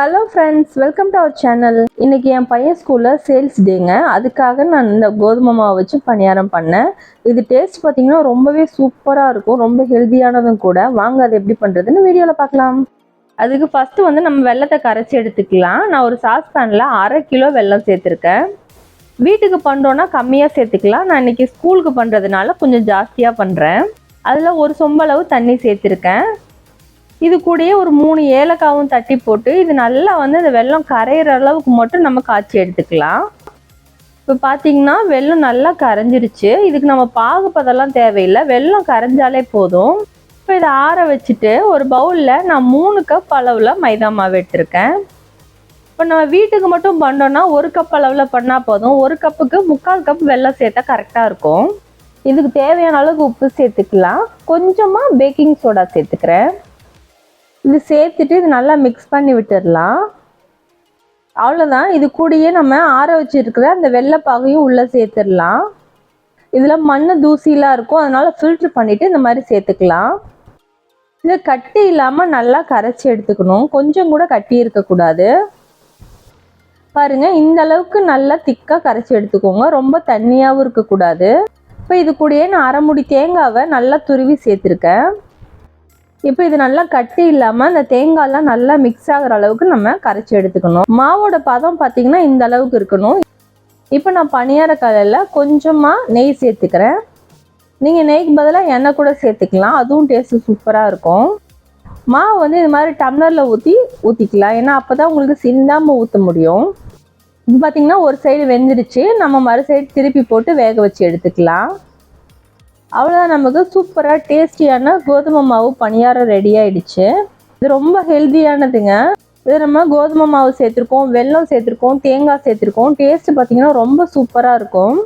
Hello friends welcome to our channel இன்றைக்கி என் பையன் ஸ்கூலில் சேல்ஸ் டேங்க அதுக்காக நான் இந்த கோதுமை மாவு வச்சு பணியாரம் பண்ணேன். இது டேஸ்ட் பார்த்தீங்கன்னா ரொம்பவே சூப்பராக இருக்கும். ரொம்ப ஹெல்த்தியானதும் கூட. வாங்க அது எப்படி பண்ணுறதுன்னு வீடியோவில் பார்க்கலாம். அதுக்கு ஃபஸ்ட்டு வந்து நம்ம வெள்ளத்தை கரைச்சி எடுத்துக்கலாம். நான் ஒரு சாஸ் பேனில் அரை கிலோ வெல்லம் சேர்த்துருக்கேன். வீட்டுக்கு பண்ணுறோன்னா கம்மியாக சேர்த்துக்கலாம். நான் இன்றைக்கி ஸ்கூலுக்கு பண்ணுறதுனால கொஞ்சம் ஜாஸ்தியாக பண்ணுறேன் அதில் ஒரு சொம்பளவு தண்ணி சேர்த்துருக்கேன். இது கூடயே ஒரு மூணு ஏலக்காவும் தட்டி போட்டு இது நல்லா வந்து அந்த வெல்லம் கரையிற அளவுக்கு மட்டும் நம்ம காய்ச்சி எடுத்துக்கலாம். இப்போ பார்த்தீங்கன்னா வெள்ளம் நல்லா கரைஞ்சிருச்சு. இதுக்கு நம்ம பாகுப்பதெல்லாம் தேவையில்லை. வெல்லம் கரைஞ்சாலே போதும். இப்போ இதை ஆற வச்சுட்டு ஒரு பவுலில் நான் மூணு கப் அளவில் மைதா மாவு எடுத்திருக்கேன். இப்போ நம்ம வீட்டுக்கு மட்டும் பண்ணோன்னா ஒரு கப் அளவில் பண்ணால் போதும். ஒரு கப்புக்கு முக்கால் கப் வெள்ளம் சேர்த்தா கரெக்டாக இருக்கும். இதுக்கு தேவையான அளவுக்கு உப்பு சேர்த்துக்கலாம். கொஞ்சமாக பேக்கிங் சோடா சேர்த்துக்கிறேன். இது சேர்த்துட்டு இது நல்லா மிக்ஸ் பண்ணி விட்டுடலாம் அவ்வளோதான் இது கூடயே நம்ம ஆற வச்சுருக்கிற அந்த வெள்ளைப்பாகையும் உள்ளே சேர்த்துடலாம் இதில் மண் தூசிலாம் இருக்கும். அதனால் ஃபில்ட்ரு பண்ணிவிட்டு இந்த மாதிரி சேர்த்துக்கலாம். இது கட்டி இல்லாமல் நல்லா கரைச்சி எடுத்துக்கணும். கொஞ்சம் கூட கட்டி இருக்கக்கூடாது பாருங்கள் இந்த அளவுக்கு நல்லா திக்காக கரைச்சி எடுத்துக்கோங்க. ரொம்ப தண்ணியாகவும் இருக்கக்கூடாது இப்போ இது கூடயே நான் அரைமுடி தேங்காவை நல்லா துருவி சேர்த்துருக்கேன். இப்போ இது நல்லா கட்டி இல்லாமல் அந்த தேங்காய்லாம் நல்லா மிக்ஸ் ஆகிற அளவுக்கு நம்ம கரைச்சி எடுத்துக்கணும். மாவோட பதம் பார்த்தீங்கன்னா இந்த அளவுக்கு இருக்கணும். இப்போ நான் பணியார கலையில் கொஞ்சமாக நெய் சேர்த்துக்கிறேன். நீங்கள் நெய்க்கு பதிலாக எண்ணெய் கூட சேர்த்துக்கலாம். அதுவும் டேஸ்ட்டு சூப்பராக இருக்கும். மாவு வந்து இது மாதிரி டம்ளரில் ஊற்றி ஊற்றிக்கலாம் ஏன்னா அப்போ தான் உங்களுக்கு சிந்தாமல் ஊற்ற முடியும். இது பார்த்திங்கன்னா ஒரு சைடு வெந்துடுச்சு நம்ம மறு சைடு திருப்பி போட்டு வேக வச்சு எடுத்துக்கலாம். அவ்வளோதான் நமக்கு சூப்பராக டேஸ்டியான கோதுமை மாவு பணியாரம் ரெடி ஆயிடுச்சு. இது ரொம்ப ஹெல்த்தியானதுங்க இது நம்ம கோதுமை மாவு சேர்த்துருக்கோம் வெல்லம் சேர்த்துருக்கோம் தேங்காய் சேர்த்துருக்கோம். டேஸ்ட்டு பார்த்தீங்கன்னா ரொம்ப சூப்பராக இருக்கும்.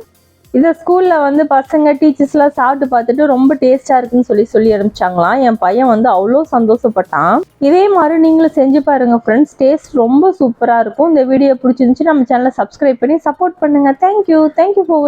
இதை ஸ்கூலில் வந்து பசங்க டீச்சர்ஸ்லாம் சாப்பிட்டு பார்த்துட்டு ரொம்ப டேஸ்ட்டாக இருக்குன்னு சொல்லி சொல்லி அனுப்பிச்சாங்களாம். என் பையன் வந்து அவ்வளோ சந்தோஷப்பட்டான். இதே மாதிரி நீங்களும் செஞ்சு பாருங்கள் ஃப்ரெண்ட்ஸ் டேஸ்ட் ரொம்ப சூப்பராக இருக்கும். இந்த வீடியோ பிடிச்சிருந்துச்சு நம்ம சேனலை சப்ஸ்கிரைப் பண்ணி சப்போர்ட் பண்ணுங்கள் தேங்க்யூ தேங்க்யூ ஃபார்